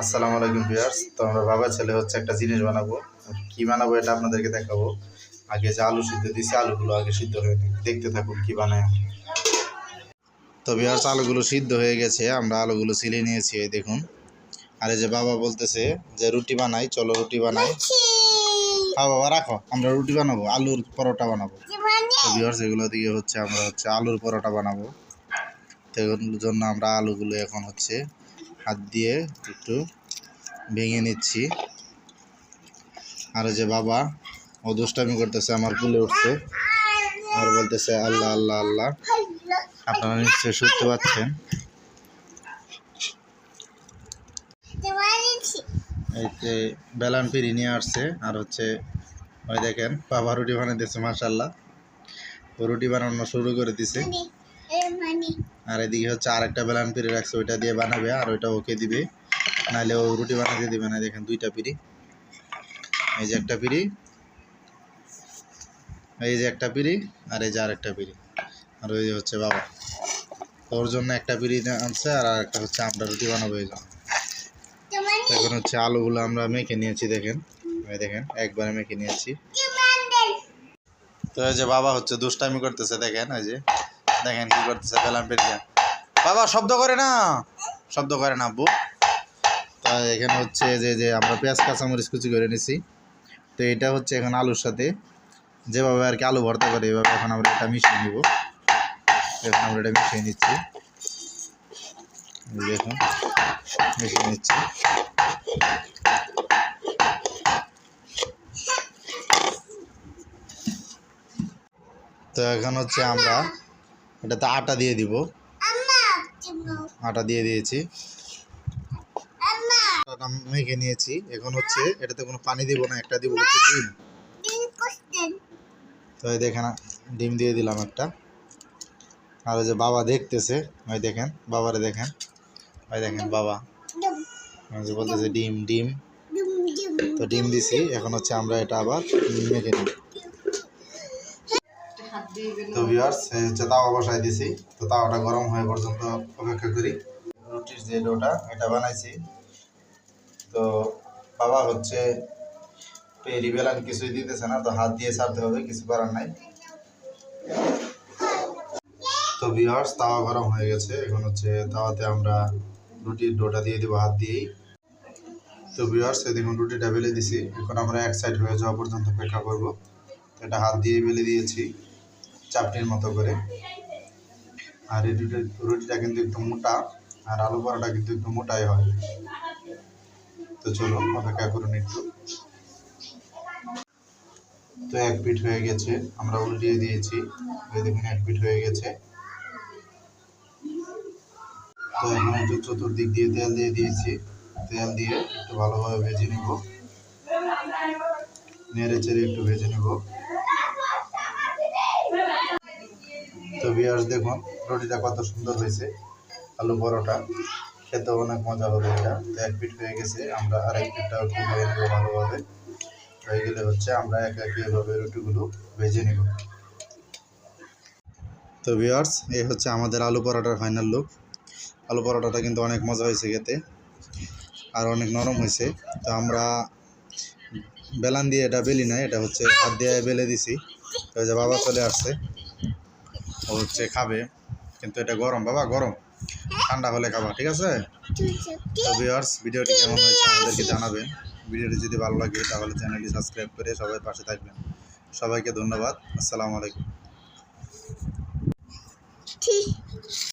আসসালামু আলাইকুম ভিউয়ার্স তো আমরা বাবা ছেলে হচ্ছে একটা জিনিস বানাবো। কি বানাবো এটা আপনাদেরকে দেখাবো। আগে যে আলু সিদ্ধ দিয়েছি আলুগুলো আগে সিদ্ধ হয়ে দেখতে থাকুন কি বানায় আমরা। তো ভিউয়ার্স আলুগুলো সিদ্ধ হয়ে গেছে। আমরা আলুগুলো ছিলে নিয়েছি এই দেখুন। আর এই যে বাবা বলতেছে যে রুটি বানাই চলো রুটি বানাই। হ্যাঁ বাবা রাখো আমরা রুটি বানাবো আলুর পরোটা বানাবো। তো ভিউয়ার্স এগুলো দিয়ে হচ্ছে আমরা হচ্ছে আলুর পরোটা বানাবো। তো জন্য আমরা আলুগুলো এখন হচ্ছে হাত দিয়ে একটু ভেঙে নিচ্ছি। আর যে বাবা, ও দুষ্টামি করতেছে, আমার কুলে উঠছে। আর বলতেছে, আল্লাহ আল্লাহ আল্লাহ। আপনারা নিশ্চয়ই শুনতে পাচ্ছেন। এই যে বেলান পিড়ি নিয়ে আসছে, আর হচ্ছে ওই দেখেন, বাবা রুটি বানাইতেছে মাসাল্লাহ ও রুটি বানানো শুরু করে দিছে। আর এদিকে হচ্ছে আরেকটা বেলান পিড়ি রাখছে, ওইটা দিয়ে বানাবে আর ওইটা ওকে দিবে। নাহলে ও রুটি বানাতে দিবে না দেখেন দুইটা পিড়ি। এই যে একটা পিড়ি, এই যে একটা পিড়ি, আর এই যে আরেকটা পিড়ি। আর ওই যে হচ্ছে বাবা। ওর জন্য একটা পিড়ি আনছে আর একটা হচ্ছে আমরা রুটি বানাবো এই জন্য। এখন হচ্ছে আলুগুলো আমরা মেখে নিয়েছি, দেখেন। দেখেন, একবারে মেখে নিয়েছি। তো এই যে বাবা হচ্ছে দুষ্টামি করতেছে, দেখেন, এই যে। দেখেন কি করতেছে বেলাম পেরিয়া বাবা, শব্দ করে না? শব্দ করে না, আব্বু। তা এখানে হচ্ছে যে যে আমরা পেঁয়াজ, কাঁচামরিচ কুচি করে নিছি। তো এটা হচ্ছে এখন আলুর সাথে। যেভাবে আর কি আলু ভর্তা করে, এভাবে এখন আমরা এটা মিশিয়ে নিব। এখন আমরা এটা মিশিয়ে নিচ্ছি। দেখুন, মিশিয়ে নিচ্ছি। তো এখন হচ্ছে আমরা এটাতে আটা দিয়ে দিব। আটা দিয়ে দিয়েছি। আটা মেখে নিয়েছি। এখন হচ্ছে এটাতে কোনো পানি দিব না একটা দিব হচ্ছে ডিম। তো এই দেখেন ডিম দিয়ে দিলাম একটা। আর ওই যে বাবা দেখতেছে ওই দেখেন বাবারে দেখেন। ওই দেখেন বাবা। যে বলতেছে ডিম। ডিম তো ডিম দিছি এখন হচ্ছে আমরা এটা আবার মেখে নিই তো ভিউয়ার্স এই হচ্ছে তাওয়া বসাই দিছি তো তাওয়াটা গরম হয়ে পর্যন্ত অপেক্ষা করি। রুটির যে ডোটা এটা বানাইছি। তো বাবা হচ্ছে পেরি বেলান কিছুই দিতেছে না তো হাত দিয়ে ছাড়তে হবে কিছু করার নাই। তো ভিউয়ার্স তাওয়া গরম হয়ে গেছে। এখন হচ্ছে তাওয়াতে আমরা রুটির ডোটা দিয়ে দিব হাত দিয়েই। তো ভিউয়ার্স এই দেখুন রুটিটা বেলে দিছি। এখন আমরা এক সাইড হয়ে যাওয়া পর্যন্ত অপেক্ষা করব। এটা হাত দিয়ে বেলে দিয়েছি। চাপটির মতো করে। আর এই রুটি রুটিটা কিন্তু একটু মোটা, আর আলু পরোটা কিন্তু একটু মোটাই হয়। তো চলো অপেক্ষা করুন একটু। তো এক পিঠ হয়ে গেছে, আমরা উল্টিয়ে দিয়েছি। দেখুন, এক পিঠ হয়ে গেছে। তো এখন একটু চতুর্দিক দিয়ে তেল দিয়ে দিয়েছি। তেল দিয়ে একটু ভালোভাবে ভেজে নিব। নেড়ে চেড়ে একটু ভেজে নেব। তো বিয়ার্স দেখুন, রুটিটা কত সুন্দর হয়েছে, আলু পরোটা খেতে অনেক মজা হবে এটা। তো এক পিঠ হয়ে গেছে, আমরা আরেক পিঠটা একটু ভেজে ভালোভাবে। হয়ে গেলে হচ্ছে আমরা এক এক এভাবে রুটিগুলো ভেজে নেব। তো বিয়ার্স এই হচ্ছে আমাদের আলু পরোটার ফাইনাল লুক আলু পরোটাটা কিন্তু অনেক মজা হয়েছে খেতে, আর অনেক নরম হয়েছে। তো আমরা বেলান দিয়ে এটা বেলি নাই, এটা হচ্ছে হাত দিয়ে বেলে দিছি। ওই যে বাবা চলে আসছে। হচ্ছে, খাবে। কিন্তু এটা গরম, বাবা, গরম। ঠান্ডা হলে খাবা, ঠিক আছে? ভিডিওটি কেমন হয়েছে আমাদেরকে জানাবেন। ভিডিওটি যদি ভালো লাগে, তাহলে চ্যানেলটি সাবস্ক্রাইব করে সবাই পাশে থাকবেন। সবাইকে ধন্যবাদ। আসসালামু আলাইকুম।